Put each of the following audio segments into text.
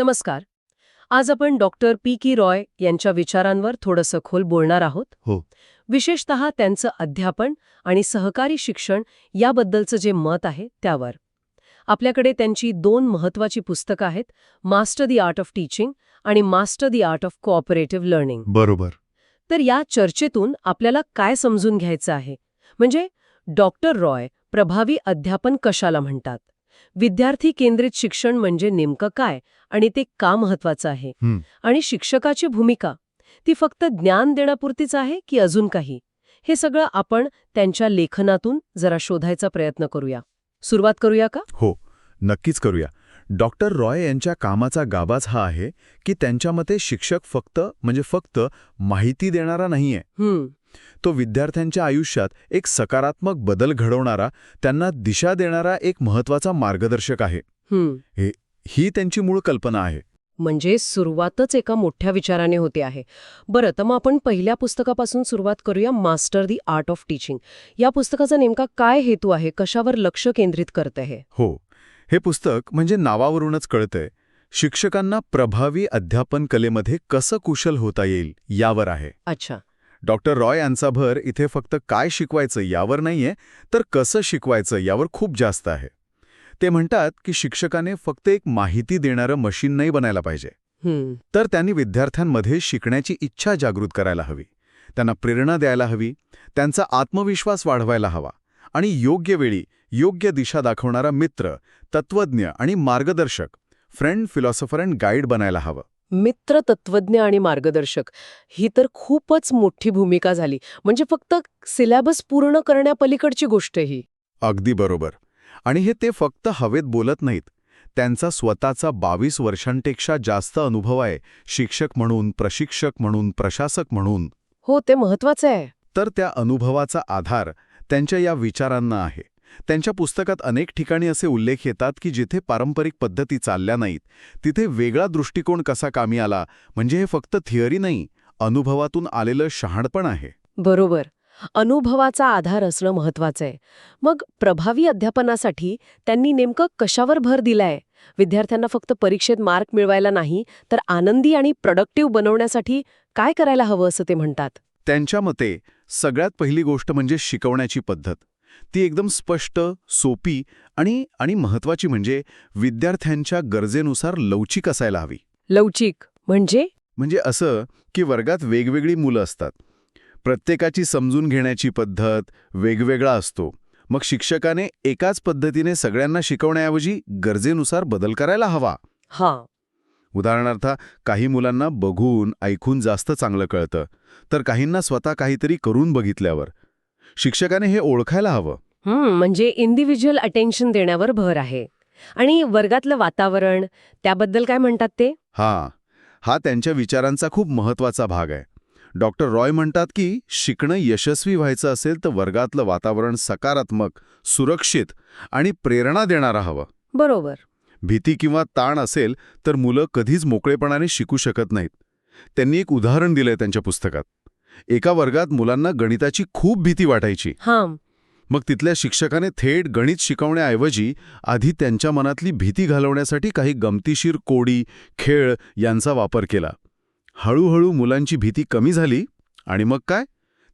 नमस्कार. आज आपण डॉक्टर पी. की. रॉय यांच्या विचारांवर थोडंसं खोल बोलणार आहोत. हो. विशेषत त्यांचं अध्यापन आणि सहकारी शिक्षण याबद्दलचं जे मत आहे त्यावर. आपल्याकडे त्यांची दोन महत्वाची पुस्तकं आहेत master the art of teaching आणि master the art of cooperative learning. बरोबर. तर या चर्चेतून आपल्याला काय समजून घ्यायचं आहे? म्हणजे डॉक्टर रॉय प्रभावी अध्यापन कशाला म्हणतात? विद्यार्थी केंद्रित शिक्षण म्हणजे नेमकं काय आणि ते का महत्वाचं आहे. आणि शिक्षकाची भूमिका? ती फक्त ज्ञान देण्यापुरतीच आहे की अजून काही? हे सगळं आपण त्यांच्या लेखनातून जरा शोधायचा प्रयत्न करूया. सुरुवात करूया का? हो नक्कीच करूया. डॉक्टर रॉय यांच्या कामाचा गाबाच हा आहे की त्यांच्या मते शिक्षक फक्त म्हणजे फक्त माहिती देणारा नाहीये. तो विद्यार्थ्यांच्या आयुष्यात एक सकारात्मक बदल घडवणारा त्यांना दिशा देणारा एक महत्त्वाचा मार्गदर्शक आहे. हम्म ही त्यांची मूळ कल्पना आहे. म्हणजे सुरुवातच एका मोठ्या विचाराने होते आहे. बरं तर मग आपण पहिल्या पुस्तकापासून सुरुवात करूया master the art of teaching. या पुस्तकाचा नेमका काय हेतू आहे? कशावर लक्ष केंद्रित करते हे हो. हे पुस्तक म्हणजे नावावरूनच कळतंय. शिक्षकांना प्रभावी अध्यापन कलेमध्ये कसं कुशल होता येईल यावर आहे. अच्छा. डॉक्टर रॉय यांचा भर इथे फक्त काय शिकवायचं यावर नाहीये तर कसं शिकवायचं यावर खूप जास्त आहे. ते म्हणतात की शिक्षकाने फक्त एक माहिती देणारं मशीन नाही बनायला पाहिजे. तर त्यांनी विद्यार्थ्यांमध्ये शिकण्याची इच्छा जागृत करायला हवी. त्यांना प्रेरणा द्यायला हवी त्यांचा आत्मविश्वास वाढवायला हवा आणि योग्य वेळी योग्य दिशा दाखवणारा मित्र तत्वज्ञ आणि मार्गदर्शक फ्रेंड फिलॉसॉफर अँड गाईड बनायला हवं. मित्र तत्वज्ञ आणि मार्गदर्शक. ही तर खूपच मोठी भूमिका झाली. म्हणजे फक्त सिलेबस पूर्ण करण्यापलीकडची गोष्ट ही. अगदी बरोबर. आणि हे ते फक्त हवेत बोलत नाहीत. त्यांचा स्वतःचा बावीस वर्षांपेक्षा जास्त अनुभव आहे. शिक्षक म्हणून प्रशिक्षक म्हणून प्रशासक म्हणून. हो ते महत्वाचं आहे. तर त्या अनुभवाचा आधार त्यांच्या या विचारांना आहे. त्यांच्या पुस्तकात अनेक ठिकाणी असे उल्लेख येतात की जिथे पारंपरिक पद्धती चालल्या नाहीत तिथे वेगळा दृष्टिकोन कसा कामी आला म्हणजे हे फक्त थिअरी नाही अनुभवातून आलेलं शहाणपण आहे. बरोबर. अनुभवाचा आधार असणं महत्वाचं आहे. मग प्रभावी अध्यापनासाठी त्यांनी नेमकं कशावर भर दिलाय? विद्यार्थ्यांना फक्त परीक्षेत मार्क मिळवायला नाही तर आनंदी आणि प्रोडक्टिव्ह बनवण्यासाठी काय करायला हवं असं ते म्हणतात? त्यांच्या मते सगळ्यात पहिली गोष्ट म्हणजे शिकवण्याची पद्धत. ती एकदम स्पष्ट सोपी आणि आणि महत्वाची म्हणजे विद्यार्थ्यांच्या गरजेनुसार लवचिक असायला हवी. लवचिक. म्हणजे? म्हणजे असं की वर्गात वेगवेगळी मुलं असतात. प्रत्येकाची समजून घेण्याची पद्धत वेगवेगळा असतो. मग शिक्षकाने एकाच पद्धतीने सगळ्यांना शिकवण्याऐवजी गरजेनुसार बदल करायला हवा. हा. उदाहरणार्थ काही मुलांना बघून ऐकून जास्त चांगलं कळतं. तर काहींना स्वतः काहीतरी करून बघितल्यावर. शिक्षकाने हे ओळखायला हवं. हम्म म्हणजे इंडिव्हिज्युअल अटेन्शन देण्यावर भर आहे. आणि वर्गातलं वातावरण त्याबद्दल काय म्हणतात ते? हा हा त्यांच्या विचारांचा खूप महत्त्वाचा भाग आहे. डॉक्टर रॉय म्हणतात की शिकणं यशस्वी व्हायचं असेल तर वर्गातलं वातावरण सकारात्मक सुरक्षित आणि प्रेरणा देणारा हवं. बरोबर. भीती किंवा ताण असेल तर मुलं कधीच मोकळेपणाने शिकू शकत नाहीत. त्यांनी एक उदाहरण दिलंय त्यांच्या पुस्तकात. एका वर्गात मुलांना गणिताची खूप भीती वाटायची. हा. मग तिथल्या शिक्षकाने थेट गणित शिकवण्याऐवजी आधी त्यांच्या मनातली भीती घालवण्यासाठी काही गमतीशीर कोडी खेळ यांचा वापर केला. हळूहळू मुलांची भीती कमी झाली आणि मग काय?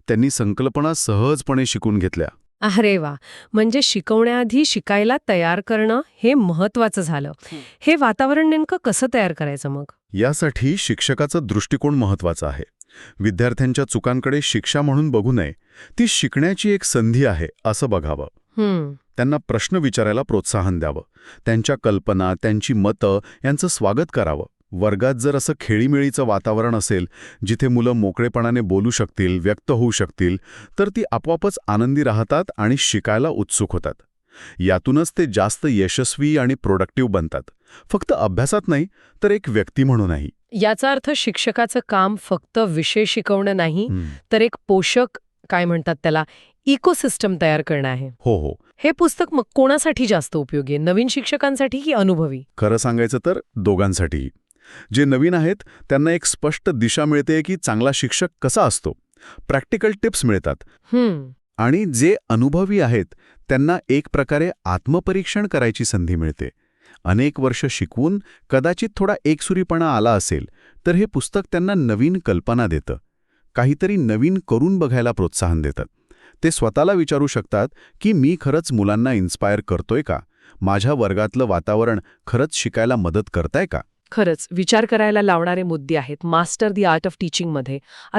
त्यांनी संकल्पना सहजपणे शिकून घेतल्या. अरे वा! म्हणजे शिकवण्याआधी शिकायला तयार करणं हे महत्वाचं झालं. हे. वातावरण नेमकं कसं तयार करायचं मग? यासाठी शिक्षकाचा दृष्टिकोन महत्त्वाचा आहे. विद्यार्थ्यांच्या चुकांकडे शिक्षा म्हणून बघू नये. ती शिकण्याची एक संधी आहे असं बघावं. त्यांना प्रश्न विचारायला प्रोत्साहन द्यावं. त्यांच्या कल्पना त्यांची मतं यांचं स्वागत करावं. वर्गात जर असं खेळीमेळीचं वातावरण असेल जिथे मुलं मोकळेपणाने बोलू शकतील व्यक्त होऊ शकतील तर ती आपोआपच आनंदी राहतात आणि शिकायला उत्सुक होतात. यातूनच ते जास्त यशस्वी आणि प्रोडक्टिव्ह बनतात. फक्त अभ्यासात नाही तर एक व्यक्ती म्हणूनही. याचा अर्थ शिक्षकाचं काम फक्त विषय शिकवणं नाही. तर एक पोषक काय म्हणतात त्याला इकोसिस्टम तयार करणं आहे. हो हो. हे पुस्तक मग कोणासाठी जास्त उपयोगी आहे? नवीन शिक्षकांसाठी की अनुभवी? खरं सांगायचं तर दोघांसाठीही जे नवीन आहेत त्यांना एक स्पष्ट दिशा मिळते की चांगला शिक्षक कसा असतो. प्रॅक्टिकल टिप्स मिळतात. हम्म. आणि जे अनुभवी आहेत त्यांना एक प्रकारे आत्मपरीक्षण करायची संधी मिळते. अनेक वर्ष शिकवून कदाचित थोडा एकसुरीपणा आला असेल तर हे पुस्तक त्यांना नवीन कल्पना देतं. काहीतरी नवीन करून बघायला प्रोत्साहन देतं ते स्वतःला विचारू शकतात की मी खरंच मुलांना इन्स्पायर करतोय का? माझ्या वर्गातलं वातावरण खरंच शिकायला मदत करताय का? खरंच विचार करायला लावणारे मुद्दे आहेत. Master the art of टीचिंगमध्ये